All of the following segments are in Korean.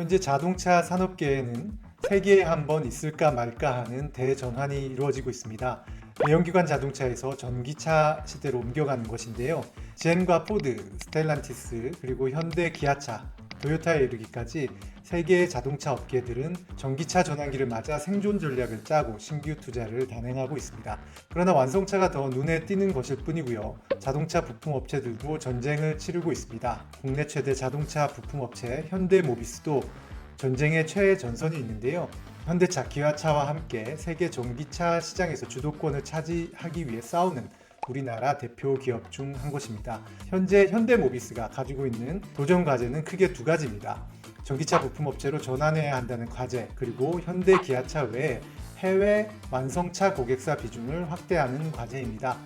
현재 자동차 산업계에는 세계에 한 번 있을까 말까 하는 대전환이 이루어지고 있습니다. 내연기관 자동차에서 전기차 시대로 옮겨가는 것인데요. 젠과 포드, 스텔란티스, 그리고 현대 기아차, 토요타에 이르기까지 세계의 자동차 업계들은 전기차 전환기를 맞아 생존 전략을 짜고 신규 투자를 단행하고 있습니다. 그러나 완성차가 더 눈에 띄는 것일 뿐이고요. 자동차 부품 업체들도 전쟁을 치르고 있습니다. 국내 최대 자동차 부품 업체 현대모비스도 전쟁의 최전선이 있는데요. 현대차, 기아차와 함께 세계 전기차 시장에서 주도권을 차지하기 위해 싸우는 우리나라 대표 기업 중 한 곳입니다. 현재 현대모비스가 가지고 있는 도전 과제는 크게 두 가지입니다. 전기차 부품 업체로 전환해야 한다는 과제, 그리고 현대 기아차 외에 해외 완성차 고객사 비중을 확대하는 과제입니다.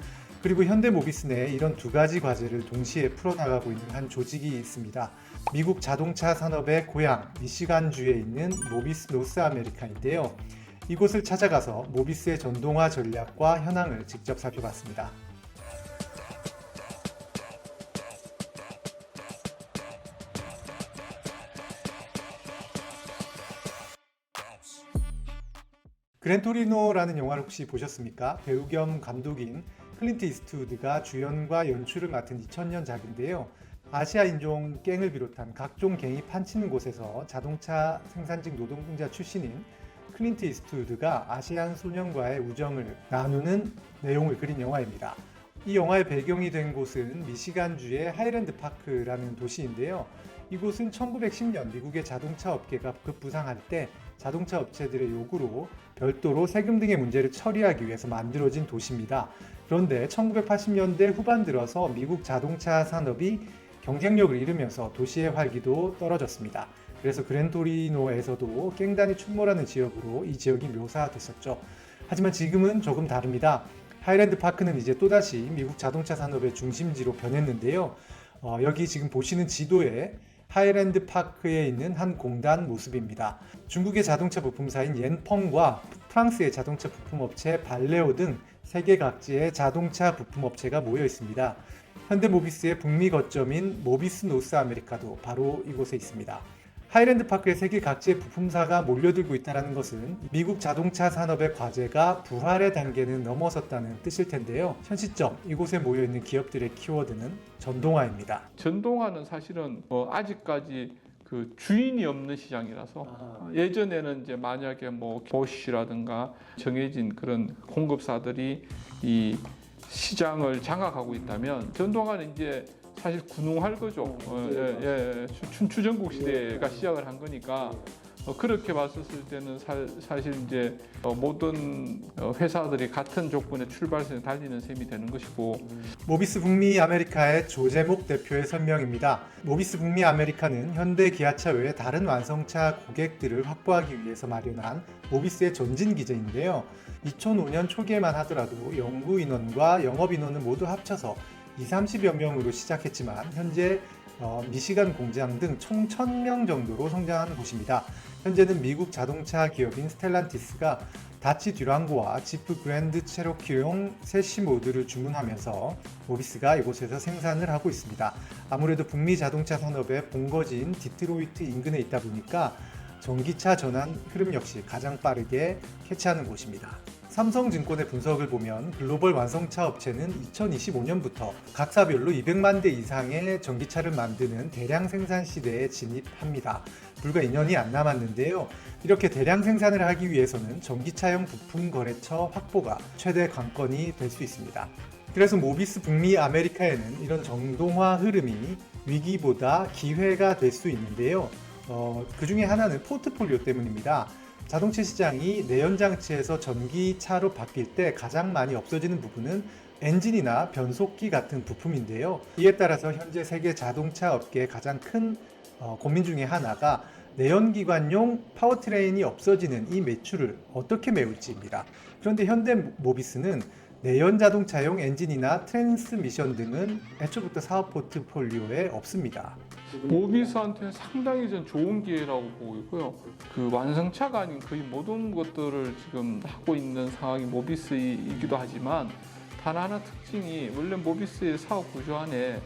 그리고 현대모비스 내에 이런 두 가지 과제를 동시에 풀어나가고 있는 한 조직이 있습니다. 미국 자동차 산업의 고향 미시간주에 있는 모비스 노스 아메리카인데요. 이곳을 찾아가서 모비스의 전동화 전략과 현황을 직접 살펴봤습니다. 그랜토리노라는 영화를 혹시 보셨습니까? 배우 겸 감독인 클린트 이스트우드가 주연과 연출을 맡은 2000년작인데요. 아시아 인종 갱을 비롯한 각종 갱이 판치는 곳에서 자동차 생산직 노동자 출신인 클린트 이스트우드가 아시안 소년과의 우정을 나누는 내용을 그린 영화입니다. 이 영화의 배경이 된 곳은 미시간주의 하이랜드 파크라는 도시인데요. 이곳은 1910년 미국의 자동차 업계가 급부상할 때 자동차 업체들의 요구로 별도로 세금 등의 문제를 처리하기 위해서 만들어진 도시입니다. 그런데 1980년대 후반 들어서 미국 자동차 산업이 경쟁력을 잃으면서 도시의 활기도 떨어졌습니다. 그래서 그랜토리노에서도 깽단이 출몰하는 지역으로 이 지역이 묘사됐었죠. 하지만 지금은 조금 다릅니다. 하이랜드 파크는 이제 또다시 미국 자동차 산업의 중심지로 변했는데요. 어, 여기 지금 보시는 지도에 하이랜드 파크에 있는 한 공단 모습입니다. 중국의 자동차 부품사인 옌펑과 프랑스의 자동차 부품 업체 발레오 등 세계 각지의 자동차 부품 업체가 모여 있습니다. 현대모비스의 북미 거점인 모비스 노스 아메리카도 바로 이곳에 있습니다. 하이랜드 파크의 세계 각지의 부품사가 몰려들고 있다는 것은 미국 자동차 산업의 과제가 부활의 단계는 넘어섰다는 뜻일 텐데요. 현 시점 이곳에 모여 있는 기업들의 키워드는 전동화입니다. 전동화는 사실은 뭐 아직까지 그 주인이 없는 시장이라서 예전에는 이제 만약에 뭐 보쉬라든가 정해진 그런 공급사들이 이 시장을 장악하고 있다면 전동화는 이제 사실 군웅할 거죠. 어, 예, 예, 춘추전국 시대가 시작을 한 거니까 어, 그렇게 봤었을 때는 사, 사실 이제 어, 모든 어, 회사들이 같은 조건의 출발선에 달리는 셈이 되는 것이고 모비스 북미 아메리카의 조재목 대표의 설명입니다. 모비스 북미 아메리카는 현대 기아차 외에 다른 완성차 고객들을 확보하기 위해서 마련한 모비스의 전진 기제인데요. 2005년 초기에만 하더라도 연구 인원과 영업 인원을 모두 합쳐서 2, 30여 명으로 시작했지만 현재 어, 미시간 공장 등 총 1000명 정도로 성장한 곳입니다. 현재는 미국 자동차 기업인 스텔란티스가 다치 듀랑고와 지프 그랜드 체로키용 세시 모드를 주문하면서 모비스가 이곳에서 생산을 하고 있습니다. 아무래도 북미 자동차 산업의 본거지인 디트로이트 인근에 있다 보니까 전기차 전환 흐름 역시 가장 빠르게 캐치하는 곳입니다. 삼성증권의 분석을 보면 글로벌 완성차 업체는 2025년부터 각사별로 200만 대 이상의 전기차를 만드는 대량 생산 시대에 진입합니다. 불과 2년이 안 남았는데요. 이렇게 대량 생산을 하기 위해서는 전기차용 부품 거래처 확보가 최대 관건이 될 수 있습니다. 그래서 모비스 북미 아메리카에는 이런 정동화 흐름이 위기보다 기회가 될 수 있는데요. 어, 그 중에 하나는 포트폴리오 때문입니다. 자동차 시장이 내연장치에서 전기차로 바뀔 때 가장 많이 없어지는 부분은 엔진이나 변속기 같은 부품인데요. 이에 따라서 현재 세계 자동차 업계의 가장 큰 어, 고민 중에 하나가 내연기관용 파워트레인이 없어지는 이 매출을 어떻게 메울지입니다. 그런데 현대 모비스는 내연 자동차용 엔진이나 트랜스미션 등은 애초부터 사업 포트폴리오에 없습니다. 모비스한테는 상당히 전 좋은 기회라고 보고 있고요. 그 완성차가 아닌 거의 모든 것들을 지금 하고 있는 상황이 모비스이기도 하지만 단 하나 특징이 원래 모비스의 사업 구조 안에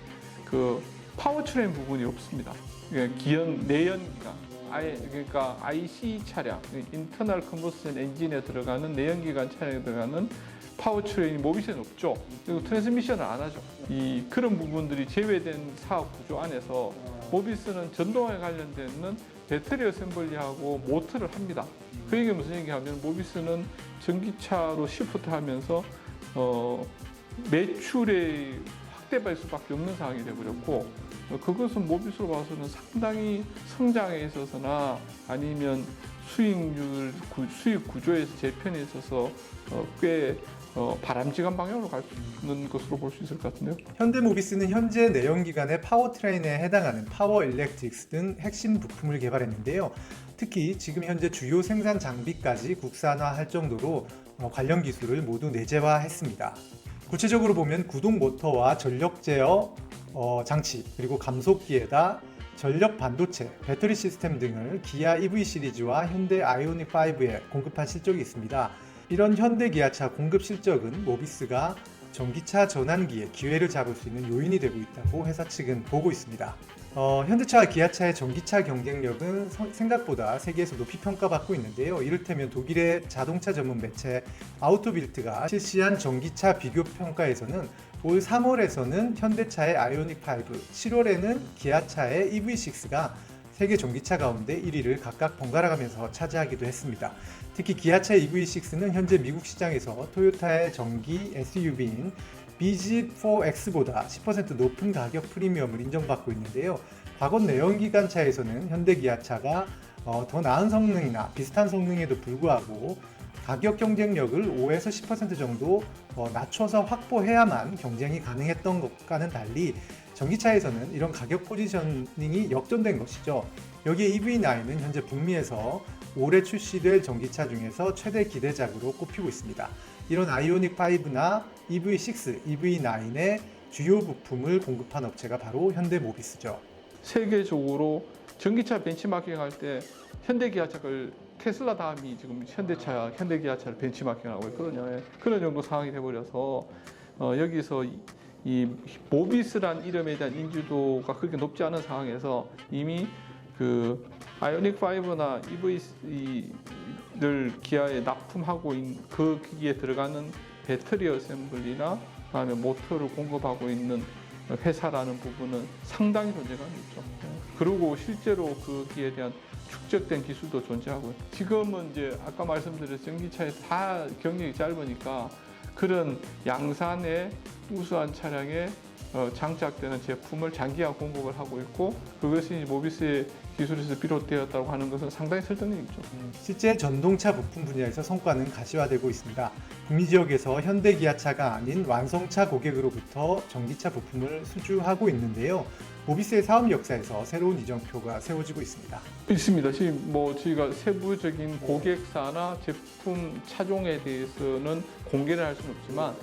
그 파워트레인 부분이 없습니다. 예, 기연 내연기관 I, 그러니까 IC 차량, 인터널 컨버션 엔진에 들어가는 내연기관 차량에 들어가는 파워 트레인이 모비스는 없죠. 그리고 트랜스미션을 안 하죠. 이 그런 부분들이 제외된 사업 구조 안에서 모비스는 전동에 관련된 배터리 어셈블리하고 모터를 합니다. 그 얘기 무슨 얘기하면 모비스는 전기차로 시프트하면서 어, 매출의 확대될 수밖에 없는 상황이 되어버렸고 어, 그것은 모비스로 봐서는 상당히 성장에 있어서나 아니면 수익률 구- 수익 구조에서 재편에 있어서 어, 꽤 어, 바람직한 방향으로 갈 수 있는 것으로 볼 수 있을 것 같은데요. 현대모비스는 현재 내연기관의 파워트레인에 해당하는 파워 일렉트릭스 등 핵심 부품을 개발했는데요. 특히 지금 현재 주요 생산 장비까지 국산화할 정도로 어, 관련 기술을 모두 내재화했습니다. 구체적으로 보면 구동 모터와 전력 제어 어, 장치 그리고 감속기에다 전력 반도체, 배터리 시스템 등을 기아 EV 시리즈와 현대 아이오닉 5에 공급한 실적이 있습니다. 이런 현대 기아차 공급 실적은 모비스가 전기차 전환기에 기회를 잡을 수 있는 요인이 되고 있다고 회사 측은 보고 있습니다. 어, 현대차와 기아차의 전기차 경쟁력은 서- 생각보다 세계에서 높이 평가받고 있는데요. 이를테면 독일의 자동차 전문 매체 아우토빌트가 실시한 전기차 비교 평가에서는 올 3월에서는 현대차의 아이오닉 5, 7월에는 기아차의 EV6가 세계 전기차 가운데 1위를 각각 번갈아가면서 차지하기도 했습니다. 특히 기아차 EV6는 현재 미국 시장에서 토요타의 전기 SUV인 BZ4X보다 10% 높은 가격 프리미엄을 인정받고 있는데요. 과거 내연기관 차에서는 현대 기아차가 어, 더 나은 성능이나 비슷한 성능에도 불구하고 가격 경쟁력을 5에서 10% 정도 어, 낮춰서 확보해야만 경쟁이 가능했던 것과는 달리 전기차에서는 이런 가격 포지셔닝이 역전된 것이죠. 여기에 EV9은 현재 북미에서 올해 출시될 전기차 중에서 최대 기대작으로 꼽히고 있습니다. 이런 아이오닉 5나 EV6, EV9의 주요 부품을 공급한 업체가 바로 현대모비스죠. 세계적으로 전기차 벤치마킹 할 때 현대기아차를 테슬라 다음이 지금 현대차, 현대기아차를 벤치마킹하고 있거든요. 예. 그런 정도 상황이 돼버려서 어, 여기서 이, 이 모비스란 이름에 대한 인지도가 그렇게 높지 않은 상황에서 이미 그 아이오닉 5나 EV를 기아에 납품하고 있는 그 기기에 들어가는 배터리 어셈블리나 그다음에 모터를 공급하고 있는 회사라는 부분은 상당히 존재감이 있죠. 그리고 실제로 거기에 대한 축적된 기술도 존재하고요. 지금은 이제 아까 말씀드린 전기차에 다 경력이 짧으니까 그런 양산의 우수한 차량에 어, 장착되는 제품을 장기화 공급을 하고 있고 그것이 모비스의 기술에서 비롯되었다고 하는 것은 상당히 설득력 있죠. 실제 전동차 부품 분야에서 성과는 가시화되고 있습니다. 북미 지역에서 현대 기아차가 아닌 완성차 고객으로부터 전기차 부품을 수주하고 있는데요. 모비스의 사업 역사에서 새로운 이정표가 세워지고 있습니다. 있습니다. 지금 뭐 저희가 세부적인 고객사나 제품 차종에 대해서는 공개를 할 수는 없지만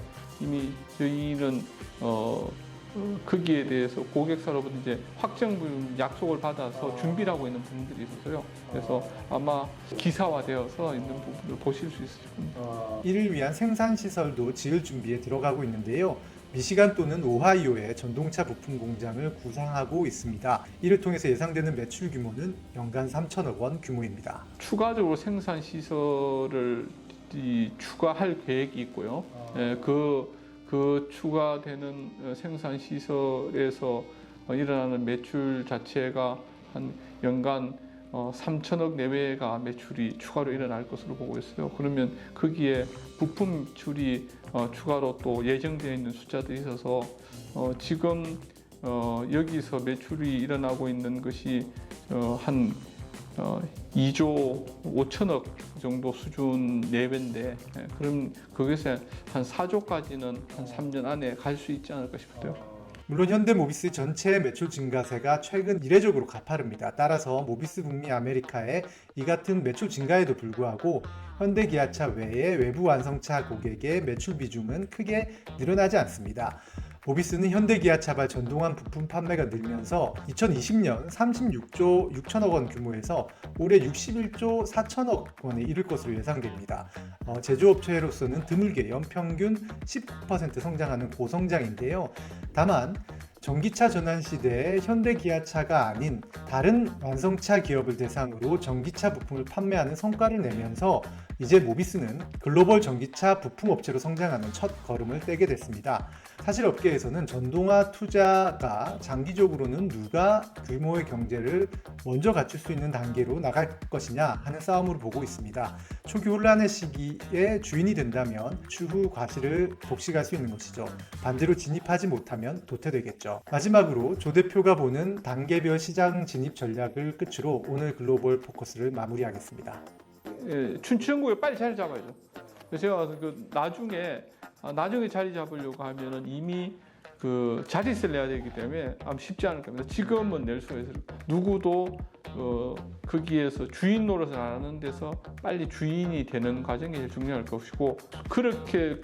이미 저희는 어 어, 거기에 대해서 고객사로부터 이제 확정 약속을 받아서 준비를 하고 있는 부분들이 있어서요. 그래서 아마 기사화되어서 있는 부분을 보실 수 있을 겁니다. 이를 위한 생산 시설도 지을 준비에 들어가고 있는데요. 미시간 또는 오하이오에 전동차 부품 공장을 구상하고 있습니다. 이를 통해서 예상되는 매출 규모는 연간 3천억 원 규모입니다. 추가적으로 생산 시설을 이 추가할 계획이 있고요. 예, 그, 그 추가되는 어, 생산 시설에서 어, 일어나는 매출 자체가 한 연간 어, 3천억 내외가 매출이 추가로 일어날 것으로 보고 있어요. 그러면 거기에 부품 매출이 어, 추가로 또 예정되어 있는 숫자들이 있어서 어, 지금 어, 여기서 매출이 일어나고 있는 것이 어, 한 어, 2조 5천억 정도 수준 내외인데 예, 그럼 거기서 한 4조까지는 한 3년 안에 갈 수 있지 않을까 싶어요. 물론 현대모비스 전체 매출 증가세가 최근 이례적으로 가파릅니다. 따라서 모비스 북미 아메리카의 이 같은 매출 증가에도 불구하고 현대기아차 외의 외부 완성차 고객의 매출 비중은 크게 늘어나지 않습니다. 모비스는 현대기아차발 전동환 부품 판매가 늘면서 2020년 36조 6천억 원 규모에서 올해 61조 4천억 원에 이를 것으로 예상됩니다. 어, 제조업체로서는 드물게 연평균 10% 성장하는 고성장인데요. 다만 전기차 전환 시대에 현대 기아차가 아닌 다른 완성차 기업을 대상으로 전기차 부품을 판매하는 성과를 내면서 이제 모비스는 글로벌 전기차 부품 업체로 성장하는 첫 걸음을 떼게 됐습니다. 사실 업계에서는 전동화 투자가 장기적으로는 누가 규모의 경제를 먼저 갖출 수 있는 단계로 나갈 것이냐 하는 싸움으로 보고 있습니다. 초기 혼란의 시기에 주인이 된다면 추후 과실을 독식할 수 있는 것이죠. 반대로 진입하지 못하면 도태되겠죠. 마지막으로 조 대표가 보는 단계별 시장 진입 전략을 끝으로 오늘 글로벌 포커스를 마무리하겠습니다. 예, 춘추전국에 빨리 자리 잡아야죠. 제가 그 나중에 아, 나중에 자리 잡으려고 하면은 이미 그 자릿세를 내야 되기 때문에 아마 쉽지 않을 겁니다. 지금은 낼 수가 있어요. 누구도 어, 거기에서 주인 노릇을 안 하는 데서 빨리 주인이 되는 과정이 제일 중요할 것이고 그렇게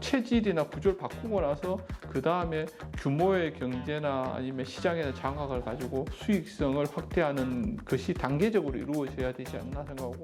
체질이나 구조를 바꾸고 나서 그 다음에 규모의 경제나 아니면 시장의 장악을 가지고 수익성을 확대하는 것이 단계적으로 이루어져야 되지 않나 생각하고